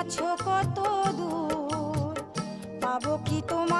আছো কত দূর? পাবো কি তোমার